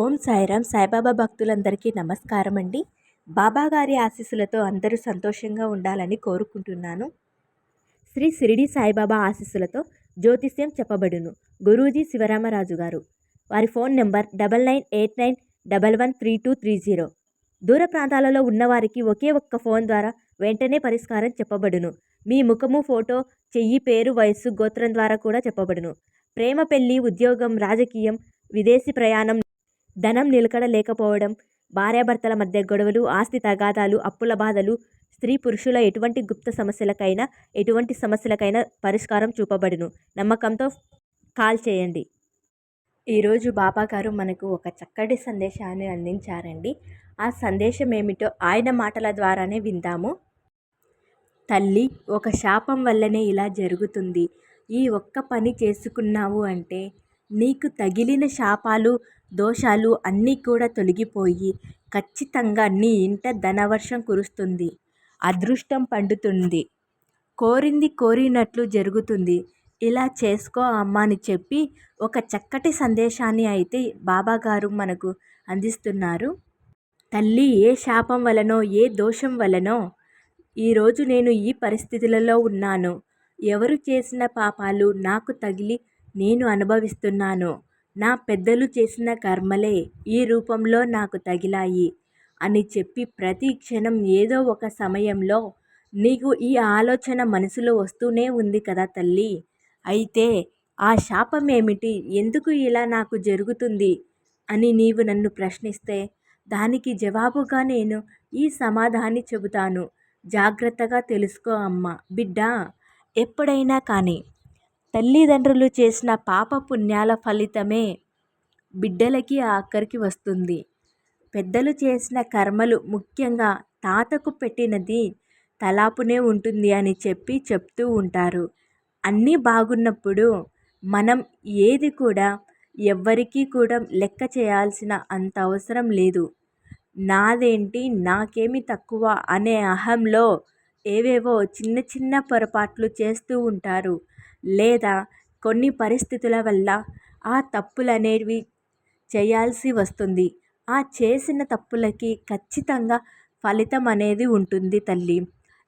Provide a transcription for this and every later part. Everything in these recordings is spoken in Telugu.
ఓం సాయిరామ్. సాయిబాబా భక్తులందరికీ నమస్కారం అండి బాబాగారి ఆశీస్సులతో అందరూ సంతోషంగా ఉండాలని కోరుకుంటున్నాను. శ్రీ సిరిడి సాయిబాబా ఆశీస్సులతో జ్యోతిష్యం చెప్పబడును. గురూజీ శివరామరాజు గారు. వారి phone number double nine eight nine double one three two three zero. దూర ప్రాంతాలలో ఉన్నవారికి ఒకే ఒక్క ఫోన్ ద్వారా వెంటనే పరిష్కారం చెప్పబడును. మీ ముఖము ఫోటో చెయ్యి పేరు వయస్సు గోత్రం ద్వారా కూడా చెప్పబడును. ప్రేమ పెళ్ళి ఉద్యోగం రాజకీయం విదేశీ ప్రయాణం ధనం నిలకడ లేకపోవడం భార్యాభర్తల మధ్య గొడవలు ఆస్తి తగాదాలు అప్పుల బాధలు స్త్రీ పురుషుల ఎటువంటి గుప్త సమస్యలకైనా ఎటువంటి సమస్యలకైనా పరిష్కారం చూపబడును. నమ్మకంతో కాల్ చేయండి. ఈరోజు బాబా గారు మనకు ఒక చక్కటి సందేశాన్ని అందించారండి. ఆ సందేశం ఏమిటో ఆయన మాటల ద్వారానే విందాము. తల్లి ఒక శాపం వల్లనే ఇలా జరుగుతుంది. ఈ ఒక్క పని చేసుకున్నావు అంటే నీకు తగిలిన శాపాలు దోషాలు అన్నీ కూడా తొలగిపోయి ఖచ్చితంగా నీ ఇంట ధనవర్షం కురుస్తుంది. అదృష్టం పండుతుంది. కోరింది కోరినట్లు జరుగుతుంది. ఇలా చేసుకో అమ్మ అని చెప్పి ఒక చక్కటి సందేశాన్ని అయితే బాబాగారు మనకు అందిస్తున్నారు. తల్లి ఏ శాపం వలనో ఏ దోషం వలనో ఈరోజు నేను ఈ పరిస్థితులలో ఉన్నాను. ఎవరు చేసిన పాపాలు నాకు తగిలి నేను అనుభవిస్తున్నాను. నా పెద్దలు చేసిన కర్మలే ఈ రూపంలో నాకు తగిలాయి అని చెప్పి ప్రతి క్షణం ఏదో ఒక సమయంలో నీకు ఈ ఆలోచన మనసులో వస్తూనే ఉంది కదా తల్లి. అయితే ఆ శాపం ఏమిటి ఎందుకు ఇలా నాకు జరుగుతుంది? అని నీవు నన్ను ప్రశ్నిస్తే దానికి జవాబుగా నేను ఈ సమాధాన్ని చెబుతాను. జాగ్రత్తగా తెలుసుకో అమ్మ. బిడ్డ ఎప్పుడైనా కానీ తల్లిదండ్రులు చేసిన పాప పుణ్యాల ఫలితమే బిడ్డలకి ఆఖరికి వస్తుంది. పెద్దలు చేసిన కర్మలు ముఖ్యంగా తాతకు పెట్టినది తలాపునే ఉంటుంది అని చెప్పి చెప్తూ ఉంటారు. అన్నీ బాగున్నప్పుడు మనం ఏది కూడా ఎవ్వరికీ కూడా లెక్క చేయాల్సిన అంత అవసరం లేదు. నాదేంటి? నాకేమి తక్కువ అనే అహంలో ఏవేవో చిన్న చిన్న పొరపాట్లు చేస్తూ ఉంటారు. లేదా కొన్ని పరిస్థితుల వల్ల ఆ తప్పులు అనేవి చేయాల్సి వస్తుంది. ఆ చేసిన తప్పులకి ఖచ్చితంగా ఫలితం అనేది ఉంటుంది తల్లి.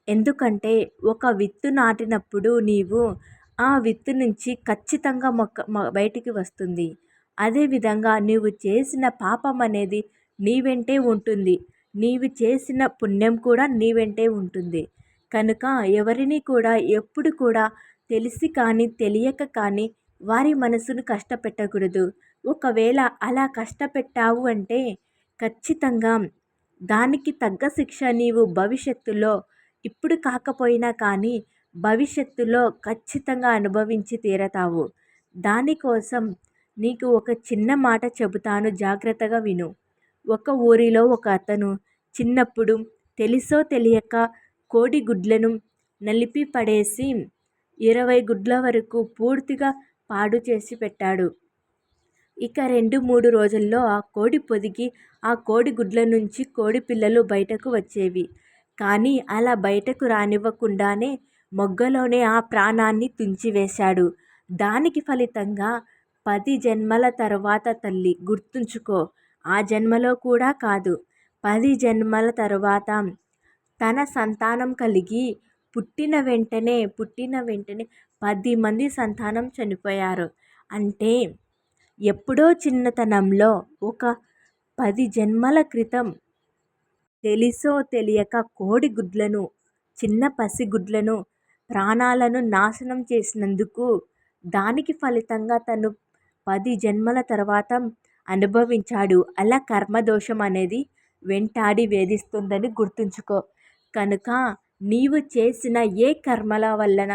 ఎందుకంటే ఒక విత్తు నాటినప్పుడు నీవు ఆ విత్తు నుంచి ఖచ్చితంగా మొక్క బయటికి వస్తుంది. అదేవిధంగా నీవు చేసిన పాపం అనేది నీ వెంటే ఉంటుంది. నీవు చేసిన పుణ్యం కూడా నీ వెంటే ఉంటుంది. కనుక ఎవరిని కూడా ఎప్పుడు కూడా తెలిసి కానీ తెలియక కానీ వారి మనసును కష్టపెట్టకూడదు. ఒకవేళ అలా కష్టపెట్టావు అంటే ఖచ్చితంగా దానికి తగ్గ శిక్ష నీవు భవిష్యత్తులో ఇప్పుడు కాకపోయినా కానీ భవిష్యత్తులో ఖచ్చితంగా అనుభవించి తీరతావు. దానికోసం నీకు ఒక చిన్న మాట చెబుతాను జాగ్రత్తగా విను. ఒక ఊరిలో ఒక అతను చిన్నప్పుడు తెలుసో తెలియక కోడిగుడ్లను నలిపి పడేసి ఇరవై గుడ్ల వరకు పూర్తిగా పాడు చేసి పెట్టాడు. ఇక రెండు మూడు రోజుల్లో ఆ కోడి పొదిగి ఆ కోడి గుడ్ల నుంచి కోడి పిల్లలు బయటకు వచ్చేవి. కానీ అలా బయటకు రానివ్వకుండానే మొగ్గలోనే ఆ ప్రాణాన్ని తుంచివేశాడు. దానికి ఫలితంగా పది జన్మల తర్వాత తల్లి గుర్తుంచుకో ఆ జన్మలో కూడా కాదు. పది జన్మల తరువాత తన సంతానం కలిగి పుట్టిన వెంటనే పుట్టిన వెంటనే పది మంది సంతానం చనిపోయారు. అంటే ఎప్పుడో చిన్నతనంలో ఒక పది జన్మల క్రితం తెలిసో తెలియక కోడి గుడ్లను చిన్న పసి గుడ్లను ప్రాణాలను నాశనం చేసినందుకు దానికి ఫలితంగా తను పది జన్మల తర్వాత అనుభవించాడు. అలా కర్మదోషం అనేది వెంటాడి వేధిస్తుందని గుర్తుంచుకో. కనుక నీవు చేసిన ఏ కర్మల వలన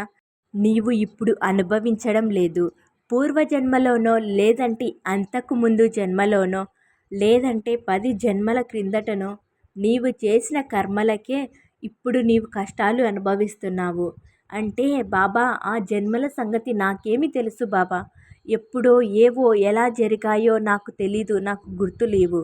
నీవు ఇప్పుడు అనుభవించడం లేదు? పూర్వజన్మలోనో లేదంటే అంతకు ముందు జన్మలోనో లేదంటే పది జన్మల క్రిందటనో నీవు చేసిన కర్మలకే ఇప్పుడు నీవు కష్టాలు అనుభవిస్తున్నావు. అంటే బాబా ఆ జన్మల సంగతి నాకేమి తెలుసు బాబా? ఎప్పుడో ఏవో ఎలా జరిగాయో నాకు తెలీదు నాకు గుర్తు లేవు.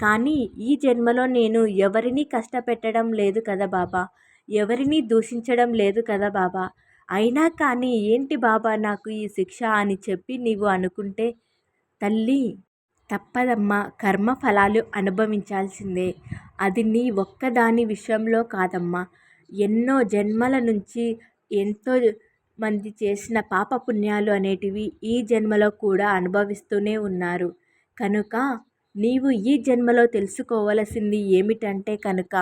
కానీ ఈ జన్మలో నేను ఎవరిని కష్టపెట్టడం లేదు కదా బాబా? ఎవరిని దూషించడం లేదు కదా బాబా. అయినా కానీ ఏంటి బాబా నాకు ఈ శిక్ష అని చెప్పి నీవు అనుకుంటే? తల్లి తప్పదమ్మా. కర్మ ఫలాలు అనుభవించాల్సిందే. అది నీ ఒక్కదాని విషయంలో కాదమ్మా. ఎన్నో జన్మల నుంచి ఎంతో మంది చేసిన పాప పుణ్యాలు అనేటివి ఈ జన్మలో కూడా అనుభవిస్తూనే ఉన్నారు. కనుక నీవు ఈ జన్మలో తెలుసుకోవలసింది ఏమిటంటే కనుక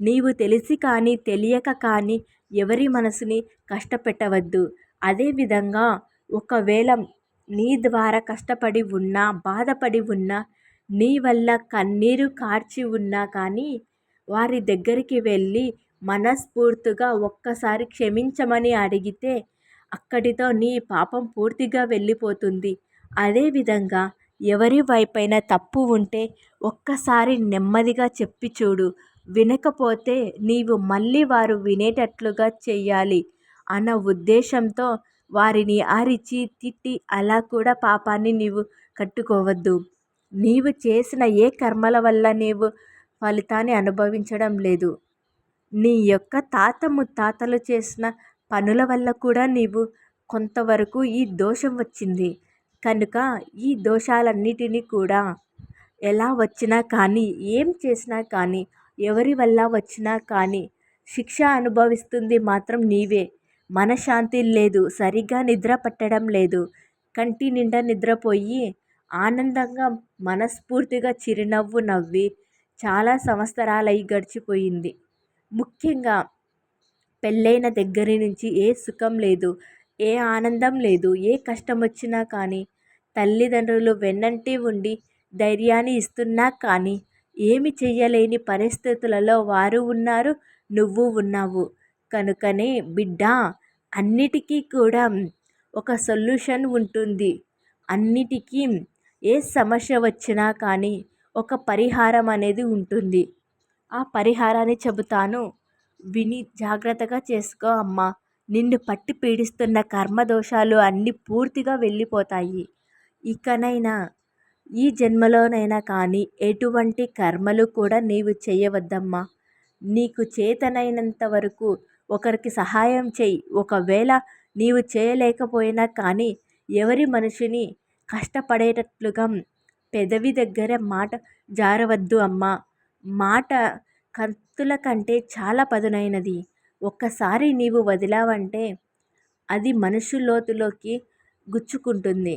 నీవు తెలిసి కానీ తెలియక కానీ ఎవరి మనసుని కష్టపెట్టవద్దు. అదేవిధంగా ఒకవేళ నీ ద్వారా కష్టపడి ఉన్నా బాధపడి ఉన్నా నీ వల్ల కన్నీరు కార్చి ఉన్నా కానీ వారి దగ్గరికి వెళ్ళి మనస్ఫూర్తిగా ఒక్కసారి క్షమించమని అడిగితే అక్కడితో నీ పాపం పూర్తిగా వెళ్ళిపోతుంది. అదేవిధంగా ఎవరి వైపైన తప్పు ఉంటే ఒక్కసారి నెమ్మదిగా చెప్పి చూడు. వినకపోతే నీవు మళ్ళీ వారు వినేటట్లుగా చెయ్యాలి అన్న ఉద్దేశంతో వారిని అరిచి తిట్టి అలా కూడా పాపాన్ని నీవు కట్టుకోవద్దు. నీవు చేసిన ఏ కర్మల వల్ల నీవు ఫలితాన్ని అనుభవించడం లేదు. నీ యొక్క తాత ముత్తాతలు చేసిన పనుల వల్ల కూడా నీవు కొంతవరకు ఈ దోషం వచ్చింది. కనుక ఈ దోషాలన్నిటినీ కూడా ఎలా వచ్చినా కానీ ఏం చేసినా కానీ ఎవరి వల్ల వచ్చినా కానీ శిక్ష అనుభవిస్తుంది మాత్రం నీవే. మనశ్శాంతి లేదు సరిగ్గా నిద్ర పట్టడం లేదు. కంటి నిండా నిద్రపోయి ఆనందంగా మనస్ఫూర్తిగా చిరునవ్వు నవ్వి చాలా సంవత్సరాలై గడిచిపోయింది. ముఖ్యంగా పెళ్ళైన దగ్గర నుంచి ఏ సుఖం లేదు ఏ ఆనందం లేదు ఏ కష్టం వచ్చినా కానీ తల్లిదండ్రులు వెన్నంటి ఉండి ధైర్యాన్ని ఇస్తున్నా కానీ ఏమి చెయ్యలేని పరిస్థితులలో వారు ఉన్నారు నువ్వు ఉన్నావు. కనుకనే బిడ్డ అన్నిటికీ కూడా ఒక సొల్యూషన్ ఉంటుంది. అన్నిటికీ ఏ సమస్య వచ్చినా కానీ ఒక పరిహారం అనేది ఉంటుంది. ఆ పరిహారాన్ని చెబుతాను. విని జాగ్రత్తగా చేసుకో అమ్మా. నిన్ను పట్టి పీడిస్తున్న కర్మదోషాలు అన్నీ పూర్తిగా వెళ్ళిపోతాయి. ఇకనైనా ఈ జన్మలోనైనా కానీ ఎటువంటి కర్మలు కూడా నీవు చేయవద్దమ్మా. నీకు చేతనైనంత వరకు ఒకరికి సహాయం చెయ్యి ఒకవేళ నీవు చేయలేకపోయినా కానీ ఎవరి మనిషిని కష్టపడేటట్లుగా పెదవి దగ్గర మాట జారవద్దు అమ్మా. మాట కత్తుల కంటే చాలా పదునైనది. ఒక్కసారి నీవు వదిలావంటే అది మనుషు లోతులోకి గుచ్చుకుంటుంది.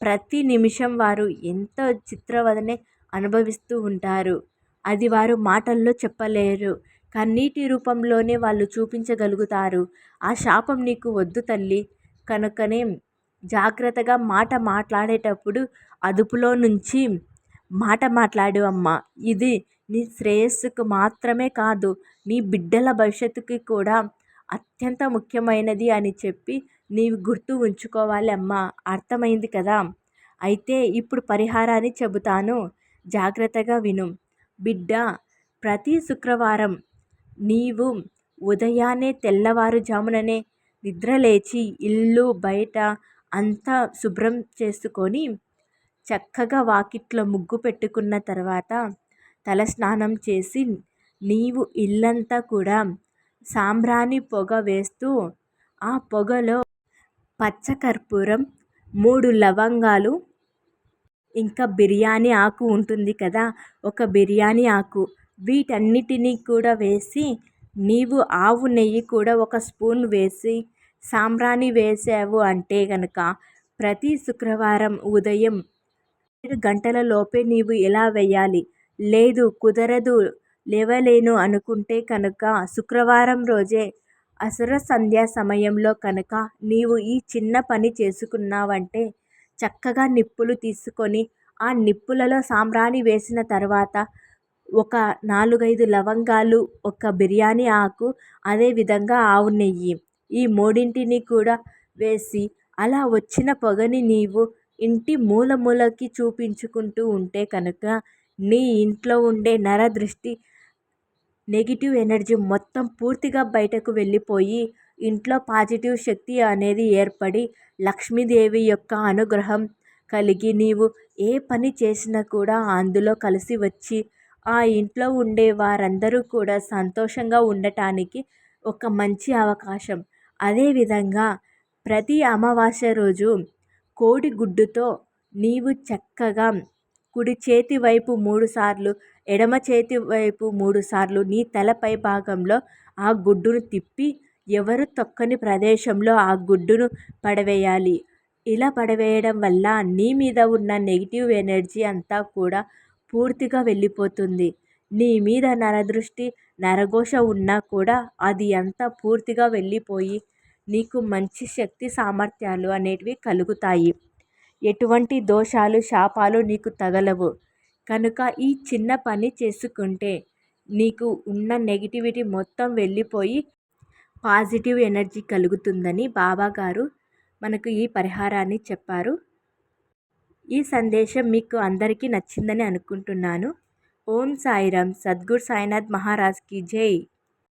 ప్రతి నిమిషం వారు ఎంతో చిత్రవదనే అనుభవిస్తూ ఉంటారు. అది వారు మాటల్లో చెప్పలేరు. కన్నీటి రూపంలోనే వాళ్ళు చూపించగలుగుతారు. ఆ శాపం నీకు వద్దు తల్లి. కనుకనే జాగ్రత్తగా మాట మాట్లాడేటప్పుడు అదుపులో నుంచి మాట మాట్లాడు అమ్మ. ఇది నీ శ్రేయస్సుకు మాత్రమే కాదు నీ బిడ్డల భవిష్యత్తుకి కూడా అత్యంత ముఖ్యమైనది అని చెప్పి నీవు గుర్తు ఉంచుకోవాలి అమ్మా అర్థమైంది కదా? అయితే ఇప్పుడు పరిహారాన్ని చెబుతాను. జాగ్రత్తగా విను. బిడ్డ ప్రతి శుక్రవారం నీవు ఉదయాన్నే తెల్లవారుజాముననే నిద్రలేచి ఇల్లు బయట అంతా శుభ్రం చేసుకొని చక్కగా వాకిట్లో ముగ్గు పెట్టుకున్న తర్వాత తలస్నానం చేసి నీవు ఇల్లంతా కూడా సాంబ్రాణి పొగ వేస్తూ ఆ పొగలో పచ్చకర్పూరం మూడు లవంగాలు ఇంకా బిర్యానీ ఆకు ఉంటుంది కదా ఒక బిర్యానీ ఆకు. వీటన్నిటినీ కూడా వేసి నీవు ఆవు నెయ్యి కూడా ఒక స్పూన్ వేసి సాంబ్రాణి వేసావు అంటే కనుక ప్రతి శుక్రవారం ఉదయం ఏడు గంటల లోపే నీవు ఎలా వేయాలి. లేదు కుదరదు లేవలేను అనుకుంటే కనుక శుక్రవారం రోజే అసుర సంధ్యా సమయంలో కనుక నీవు ఈ చిన్న పని చేసుకున్నావంటే చక్కగా నిప్పులు తీసుకొని ఆ నిప్పులలో సాంబ్రాణి వేసిన తర్వాత ఒక నాలుగైదు లవంగాలు ఒక బిర్యానీ ఆకు అదేవిధంగా ఆవు నెయ్యి ఈ మూడింటిని కూడా వేసి అలా వచ్చిన పొగని నీవు ఇంటి మూల మూలకి చూపించుకుంటూ ఉంటే కనుక నీ ఇంట్లో ఉండే నరదృష్టి నెగిటివ్ ఎనర్జీ మొత్తం పూర్తిగా బయటకు వెళ్ళిపోయి ఇంట్లో పాజిటివ్ శక్తి అనేది ఏర్పడి లక్ష్మీదేవి యొక్క అనుగ్రహం కలిగి నీవు ఏ పని చేసినా కూడా అందులో కలిసి వచ్చి ఆ ఇంట్లో ఉండే వారందరూ కూడా సంతోషంగా ఉండటానికి ఒక మంచి అవకాశం. అదేవిధంగా ప్రతి అమావాస్య రోజు కోడిగుడ్డుతో నీవు చక్కగా కుడి చేతి వైపు మూడుసార్లు ఎడమ చేతి వైపు మూడు సార్లు నీ తలపై భాగంలో ఆ గుడ్డును తిప్పి ఎవరు తొక్కని ప్రదేశంలో ఆ గుడ్డును పడవేయాలి? ఇలా పడవేయడం వల్ల నీ మీద ఉన్న నెగిటివ్ ఎనర్జీ అంతా కూడా పూర్తిగా వెళ్ళిపోతుంది. నీ మీద నరదృష్టి నరఘోష ఉన్నా కూడా అది అంతా పూర్తిగా వెళ్ళిపోయి నీకు మంచి శక్తి సామర్థ్యాలు అనేటివి కలుగుతాయి. ఎటువంటి దోషాలు శాపాలు నీకు తగలవు. కనుక ఈ చిన్న పని చేసుకుంటే నీకు ఉన్న నెగిటివిటీ మొత్తం వెళ్ళిపోయి పాజిటివ్ ఎనర్జీ కలుగుతుందని బాబాగారు మనకు ఈ పరిహారాన్ని చెప్పారు. ఈ సందేశం మీకు అందరికీ నచ్చిందని అనుకుంటున్నాను. ఓం సాయిరామ్. సద్గురు సాయినాథ్ మహారాజ్కి జై.